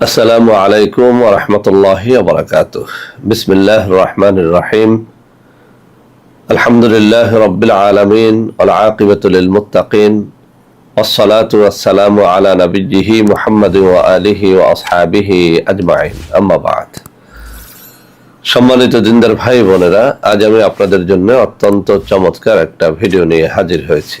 আসসালামু আলাইকুম ওরহমতুল্লাহ বরকাত বিসমিল্লাহ রহমান রহিম আলহামদুলিল্লাহ রবিল আলমিন আকিবতুল মুতাকিন والصلاة والسلام على نبيه محمد وآله وأصحابه أجمعين أما بعد সম্মানিত দিনদার ভাই বোনেরা আজ আমি আপনাদের জন্য অত্যন্ত চমৎকার একটা ভিডিও নিয়ে হাজির হয়েছি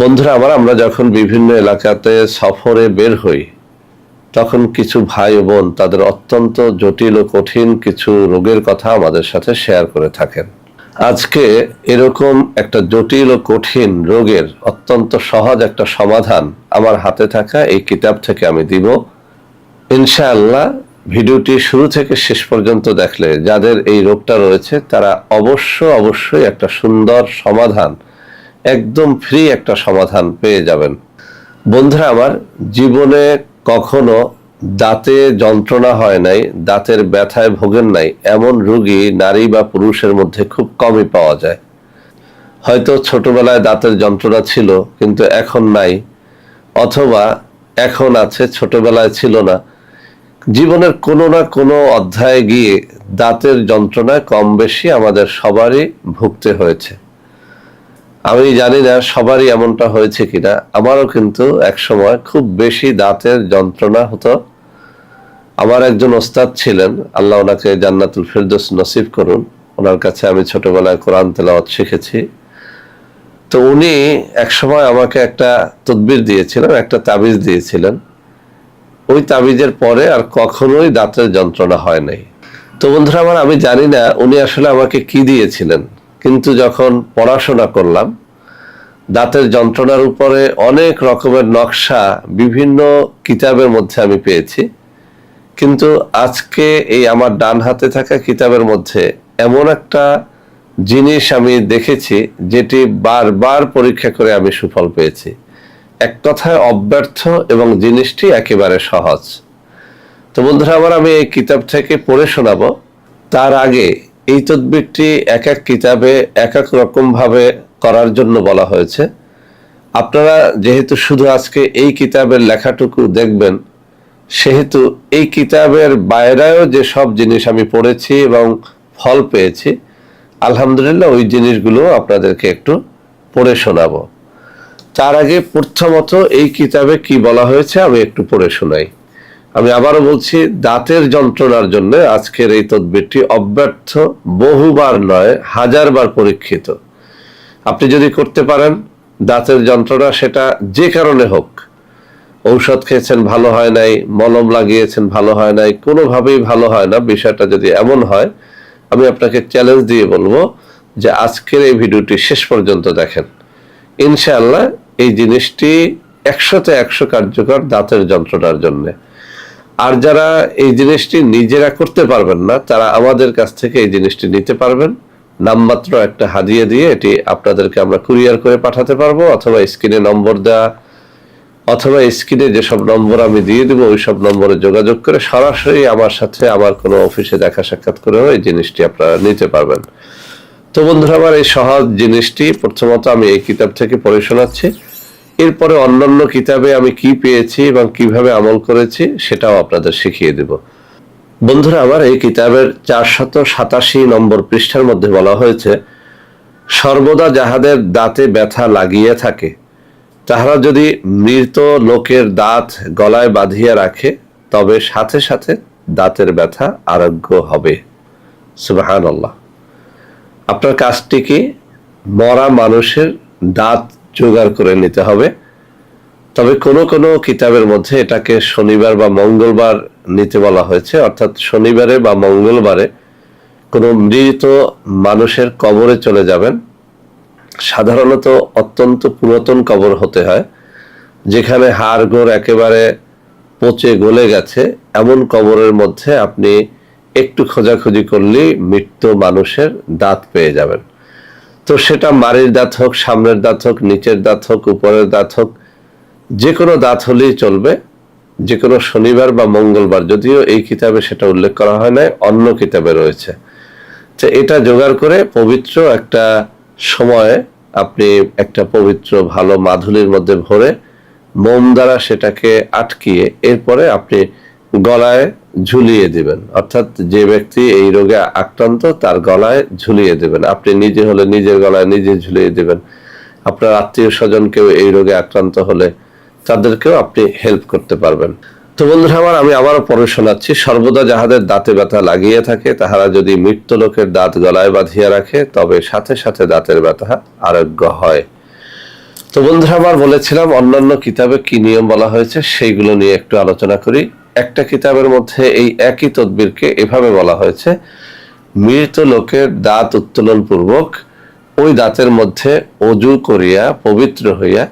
বন্ধুরা আমার আমরা যখন বিভিন্ন এলাকাতে সফরে বের হই, তখন কিছু ভাই বোন তাদের অত্যন্ত জটিল ও কঠিন কিছু রোগের কথা আমাদের সাথে শেয়ার করে থাকেন। আজকে এরকম একটা জটিল ও কঠিন রোগের অত্যন্ত সহজ একটা সমাধান আমার হাতে থাকা এই কিতাব থেকে আমি দিব। ইনশাআল্লাহ, ভিডিওটি শুরু থেকে শেষ পর্যন্ত দেখলে যাদের এই রোগটা রয়েছে, তারা অবশ্য অবশ্যই একটা সুন্দর সমাধান একদম ফ্রি একটা সমাধান পেয়ে যাবেন। বন্ধুরা আমার, জীবনে কখনো দাঁতে যন্ত্রণা হয় নাই, দাঁতের ব্যথায় ভোগেন নাই, এমন রোগী নারী বা পুরুষের মধ্যে খুব কমই পাওয়া যায়। হয়তো ছোটবেলায় দাঁতের যন্ত্রণা ছিল, কিন্তু এখন নাই, অথবা এখন আছে, ছোটবেলায় ছিল না। জীবনের কোনো না কোনো অধ্যায়ে গিয়ে দাঁতের যন্ত্রণায় কম বেশি আমাদের সবারই ভুগতে হয়েছে। আমি জানি না সবারই এমনটা হয়েছে কিনা। আমারও কিন্তু এক সময় খুব বেশি দাঁতের যন্ত্রণা হতো। আমার একজন ওস্তাদ ছিলেন, আল্লাহ ওনাকে জান্নাতুল ফিরদোস নসিব করুন। ওনার কাছে আমি ছোটবেলায় কোরআন তেলাওয়াত শিখেছি। তো উনি এক সময় আমাকে একটা তদবির দিয়েছিলেন, একটা তাবিজ দিয়েছিলেন। ওই তাবিজের পরে আর কখনোই দাঁতের যন্ত্রণা হয় নাই। তো বন্ধুরা আমার, আমি জানি না উনি আসলে আমাকে কি দিয়েছিলেন। কিন্তু যখন পড়াশোনা করলাম, দাঁতের যন্ত্রণার উপরে অনেক রকমের নকশা বিভিন্ন কিতাবের মধ্যে আমি পেয়েছি। কিন্তু আজকে এই আমার ডান হাতে থাকা কিতাবের মধ্যে এমন একটা জিনিস আমি দেখেছি, যেটি বারবার পরীক্ষা করে আমি সুফল পেয়েছি। এক কথায় অব্যর্থ এবং জিনিসটি একেবারে সহজ। তো বন্ধুরা, আবার আমি এই কিতাব থেকে পড়ে শোনাবো। তার আগে এই তদবিরটি এক এক কিতাবে এক এক রকমভাবে করার জন্য বলা হয়েছে। আপনারা যেহেতু শুধু আজকে এই কিতাবের লেখাটুকু দেখবেন, সেহেতু এই কিতাবের বাইরেও যে সব জিনিস আমি পড়েছি এবং ফল পেয়েছি, আলহামদুলিল্লাহ ওই জিনিসগুলো আপনাদেরকে একটু পড়ে শোনাবো। তার আগে প্রথমত এই কিতাবে কি বলা হয়েছে আমি একটু পড়ে শোনাই। আমি আবারও বলছি, দাঁতের যন্ত্রণার জন্য আজকের এই তদবিরটি অব্যর্থ, বহুবার নয়, হাজারবার পরীক্ষিত। আপনি যদি করতে পারেন, দাঁতের যন্ত্রণা সেটা যে কারণে হোক, ঔষধ খেয়েছেন ভালো হয় নাই, মলম লাগিয়েছেন ভালো হয় নাই, কোনোভাবেই ভালো হয় না, বিষয়টা যদি এমন হয়, আমি আপনাকে চ্যালেঞ্জ দিয়ে বলব যে আজকের এই ভিডিওটি শেষ পর্যন্ত দেখেন। ইনশাআল্লাহ এই জিনিসটি একশোতে একশো কার্যকর দাঁতের যন্ত্রণার জন্য। আর যারা এই জিনিসটি নিজেরা করতে পারবেন না, তারা আমাদের কাছ থেকে এই জিনিসটি নিতে পারবেন। নামমাত্র একটা হাদিয়ে দিয়ে এটি আপনাদেরকে আমরা কুরিয়ার করে পাঠাতে পারব, অথবা স্ক্রিনে নম্বর দেওয়া, অথবা স্ক্রিনে যেসব নম্বর আমি দিয়ে দেবো ওই সব নম্বরে যোগাযোগ করে সরাসরি আমার সাথে আমার কোনো অফিসে দেখা সাক্ষাৎ করেও এই জিনিসটি আপনারা নিতে পারবেন। তো বন্ধুরা, আমার এই সহজ জিনিসটি, প্রথমত আমি এই কিতাব থেকে পড়ে শোনাচ্ছি। এরপরে অন্যান্য কিতাবে আমি কি পেয়েছি এবং কীভাবে আমল করেছি সেটাও আপনাদের শিখিয়ে দেব। বন্ধুরা, আমার এই কিতাবের চারশত সাতাশি নম্বর পৃষ্ঠার মধ্যে বলা হয়েছে, সর্বদা যাহাদের দাঁতে ব্যথা লাগিয়ে থাকে, তাহারা যদি মৃত লোকের দাঁত গলায় বাঁধিয়া রাখে, তবে সাথে সাথে দাঁতের ব্যথা আরোগ্য হবে। সুবাহান আল্লাহ আপনার কাজটি কি? মরা মানুষের দাঁত জোগাড় করে নিতে হবে। তবে কোনো কোনো কিতাবের মধ্যে এটাকে শনিবার বা মঙ্গলবার নিতে বলা হয়েছে। অর্থাৎ শনিবারে বা মঙ্গলবারে কোনো মৃত মানুষের কবরে চলে যাবেন। সাধারণত অত্যন্ত পুরাতন কবর হতে হয়, যেখানে হাড় গোড় একেবারে পচে গলে গেছে। এমন কবরের মধ্যে আপনি একটু খোঁজাখুঁজি করলেই মৃত্যু মানুষের দাঁত পেয়ে যাবেন। তো সেটা মারির দাঁত হোক, সামনের দাঁত হোক, নিচের দাঁত হোক, উপরের দাঁত হোক, যে কোনো দাঁত হলেই চলবে। যে কোনো শনিবার বা মঙ্গলবার, যদিও এই কিতাবে সেটা উল্লেখ করা হয় নাই, অন্য কিতাবে রয়েছে। তো এটা জোগাড় করে পবিত্র একটা সময়ে আপনি একটা পবিত্র, ভালো মাধুলির মধ্যে ভরে মোম দ্বারা সেটাকে আটকিয়ে, এরপরে আপনি গলায় ঝুলিয়ে দিবেন। অর্থাৎ যে ব্যক্তি এই রোগে আক্রান্ত, তার গলায় ঝুলিয়ে দেবেন। আপনি নিজে হলে নিজের গলায় নিজে ঝুলিয়ে দেবেন। আপনার আত্মীয় স্বজন কেউ এই রোগে আক্রান্ত হলে তাদেরকেও আপনি হেল্প করতে পারবেন। তো বন্ধুরা আমার, আমি আবারও পরে শোনাচ্ছি, সর্বদা যাহাদের দাঁতে ব্যথা লাগিয়ে থাকে, তাহারা যদি মৃত্য লোকের দাঁত গলায় বাঁধিয়া রাখে, তবে সাথে সাথে দাঁতের ব্যথা আরোগ্য হয়। তো বন্ধুরা আমার বলেছিলাম, অন্যান্য কিতাবে কি নিয়ম বলা হয়েছে, সেইগুলো নিয়ে একটু আলোচনা করি। একটা কিতাবের মধ্যে এই একই তদবিরকে এভাবে বলা হয়েছে, মৃত লোকের দাঁত উত্তোলন পূর্বক ওই দাঁতের মধ্যে অজু করিয়া, পবিত্র হইয়া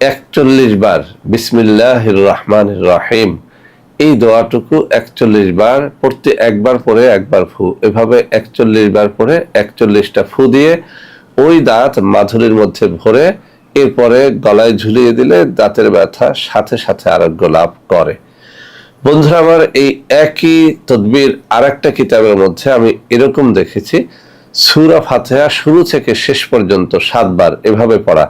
একচল্লিশ বার বিসমিল্লাহ রহমান রাহিম, এই দোয়াটুকু একচল্লিশ বার পড়তে একবার পরে একবার ফু, এভাবে একচল্লিশ বার পরে একচল্লিশটা ফু দিয়ে ওই দাঁত মাধুরীর মধ্যে ভরে এরপরে গলায় ঝুলিয়ে দিলে দাঁতের ব্যথা সাথে সাথে আরোগ্য লাভ করে। বন্ধুরা, আমার এই একই তদবির আর একটা কিতাবের মধ্যে আমি এরকম দেখেছি। সুরা ফাতেহা শুরু থেকে শেষ পর্যন্ত সাতবার এভাবে পড়া।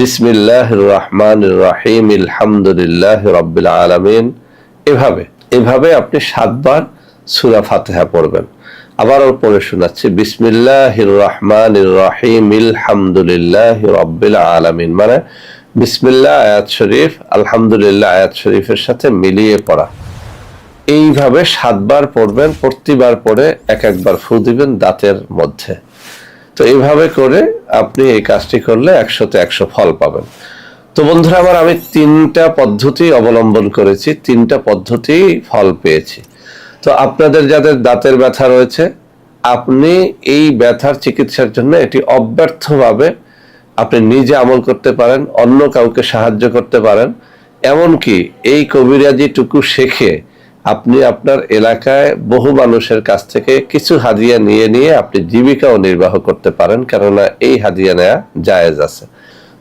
বিসমিল্লাহ রহমান রাহিম, আলহামদুলিল্লাহ রব্বিল আলমিন। এভাবে এভাবে আপনি সাতবার সুরা ফাতেহা পড়বেন। আবারও পড়ে শোনাচ্ছি বিসমিল্লাহ রহমান রাহিম, আলহামদুলিল্লাহ রব্বিল আলমিন। মানে বিসমিল্লাহ আয়াত শরীফ, আলহামদুলিল্লাহ আয়াত শরীফের সাথে মিলিয়ে পড়া। এইভাবে সাতবার পড়বেন, প্রতিবার পড়ে এক একবার ফু দিবেন দাঁতের মধ্যে। তো এইভাবে করে আপনি এই কাজটি করলে একশোতে একশো ফল পাবেন। তো বন্ধুরা আবার আমি তিনটা পদ্ধতি অবলম্বন করেছি, তিনটা পদ্ধতি ফল পেয়েছি। তো আপনাদের যাদের দাঁতের ব্যথা রয়েছে, আপনি এই ব্যথার চিকিৎসার জন্য এটি অব্যর্থভাবে আপনি নিজে আমল করতে পারেন, অন্য কাউকে সাহায্য করতে পারেন। এমনকি এই কবিরাজিটুকু শেখে আপনি আপনার এলাকায় বহু মানুষের কাছ থেকে কিছু হাদিয়া নিয়ে নিয়ে আপনি জীবিকাও নির্বাহ করতে পারেন, কেননা এই হাদিয়া নেয়া জায়েজ আছে।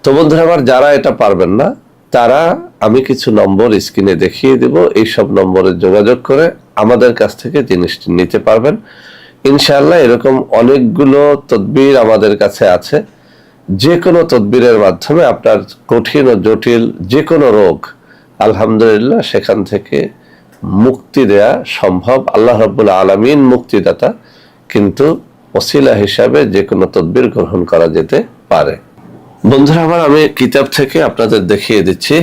তো বন্ধুরা, আমার যারা এটা পারবেন না, তারা আমি কিছু নম্বর স্ক্রিনে দেখিয়ে দেব এই সব নম্বরে যোগাযোগ করে আমাদের কাছ থেকে জিনিসটি নিতে পারবেন। ইনশাআল্লাহ এরকম অনেকগুলো তদবির আমাদের কাছে আছে। যে কোনো তদবিরের মাধ্যমে আপনার কঠিন ও জটিল যে কোনো রোগ, আলহামদুলিল্লাহ, সেখান থেকে মুক্তি দেয়া সম্ভব। আল্লাহ রব্বুল আলমিন মুক্তিদাতা, কিন্তু ওসিলা হিসাবে যে কোনো তদবির গ্রহণ করা যেতে পারে। বন্ধুরা আমার আমি কিতাব থেকে আপনাদের দেখিয়ে দিচ্ছি।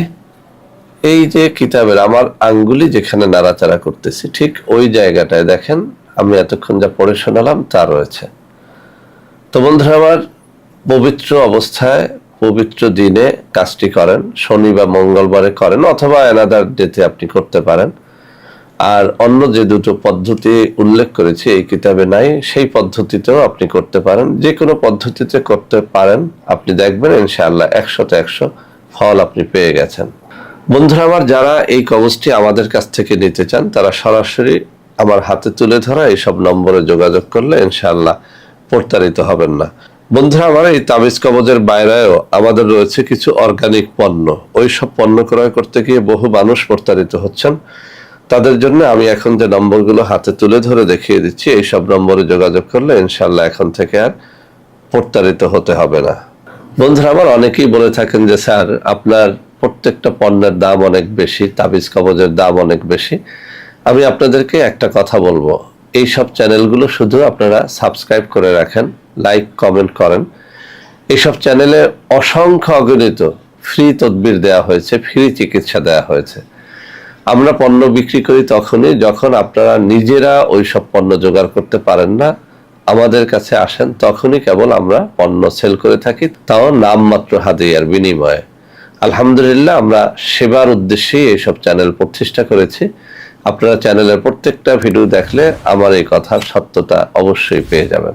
এই যে কিতাবের, আমার আঙ্গুলি যেখানে নাড়াচাড়া করতেছি, ঠিক ওই জায়গাটায় দেখেন, আমি এতক্ষণ যা পড়ে শোনালাম তা রয়েছে। তো বন্ধুরা, আমার পবিত্র অবস্থায়, পবিত্র দিনে কাজটি করেন, শনি বা মঙ্গলবারে করেন অথবা এনাদার ডেতে আপনি করতে পারেন। আর অন্য যে দুটো পদ্ধতি উল্লেখ করেছি, এই কিতাবে নাই, সেই পদ্ধতিতেও আপনি করতে পারেন। যে কোনো পদ্ধতিতে করতে পারেন, আপনি দেখবেন ইনশাআল্লাহ একশোতে একশো ফল আপনি পেয়ে গেছেন। বন্ধুরা আমার, যারা এই কবচটি আমাদের কাছ থেকে নিতে চান, তারা সরাসরি আমার হাতে তুলে ধরা, এইসব নম্বরে যোগাযোগ করলে ইনশাআল্লাহ প্রতারিত হবেন না। বন্ধুরা, আমার এই তাবিজ কবজের বাইরেও আমাদের রয়েছে কিছু অর্গানিক পণ্য। ওই সব পণ্য ক্রয় করতে গিয়ে বহু মানুষ প্রতারিত হচ্ছেন। তাদের জন্য আমি এখন যে নম্বরগুলো হাতে তুলে ধরে দেখিয়ে দিচ্ছি এই সব নম্বরে যোগাযোগ করলে ইনশাল্লাহ এখন থেকে আর প্রতারিত হতে হবে না। বন্ধুরা, আমার অনেকেই বলে থাকেন যে, স্যার, আপনার প্রত্যেকটা পণ্যের দাম অনেক বেশি, তাবিজ কবজের দাম অনেক বেশি। আমি আপনাদেরকে একটা কথা বলব। এই সব চ্যানেলগুলো শুধু আপনারা সাবস্ক্রাইব করে রাখেন। লাইক, কমেন্ট করেন। এইসব চ্যানেলে অসংখ্য অগণিত ফ্রি তদবির দেওয়া হয়েছে, ফ্রি চিকিৎসা দেওয়া হয়েছে। আমরা পণ্য বিক্রি করি তখনই যখন আপনারা নিজেরা ওই সব পণ্য জোগাড় করতে পারেন না, আমাদের কাছে আসেন, তখনই কেবল আমরা পণ্য সেল করে থাকি, তাও নামমাত্র হাদিয়ার বিনিময়ে। আলহামদুলিল্লাহ, আমরা সেবার উদ্দেশ্যেই এইসব চ্যানেল প্রতিষ্ঠা করেছি। আপনারা চ্যানেলের প্রত্যেকটা ভিডিও দেখলে আমার এই কথার সত্যতা অবশ্যই পেয়ে যাবেন।